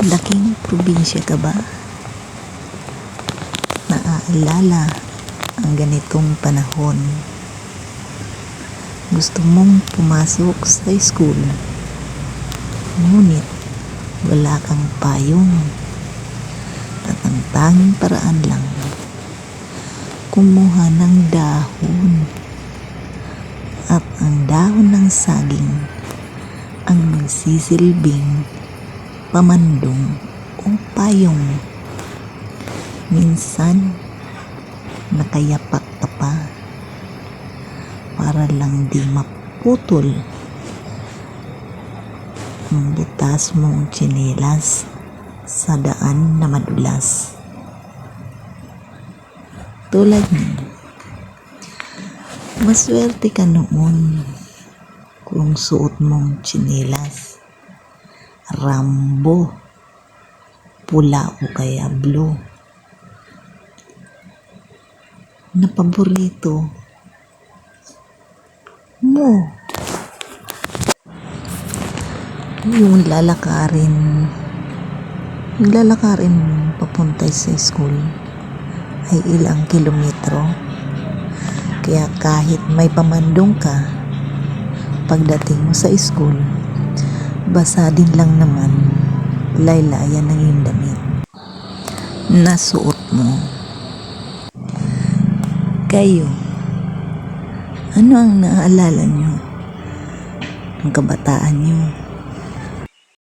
Laking probinsya ka ba? Naaalala ang ganitong panahon. Gusto mong pumasok sa school. Ngunit wala kang payong. At ang tanging paraan lang, kumuha ng dahon. At ang dahon ng saging ang magsisilbing pamandong o payong. Minsan, nakayapak ka pa para lang di maputol ang butas mong tsinelas sa daan na madulas. Tulad niyo, maswerte ka noon kung suot mong tsinelas rambo, pula o kaya blue. Na paborito mo. Yung lalakarin, yung lalakarin papunta sa school ay ilang kilometro. Kaya kahit may pamandong ka, pagdating mo sa school, basa din lang naman laylayan ng iyong damit na suot mo. Kayo, ano ang naaalala nyo ng kabataan nyo?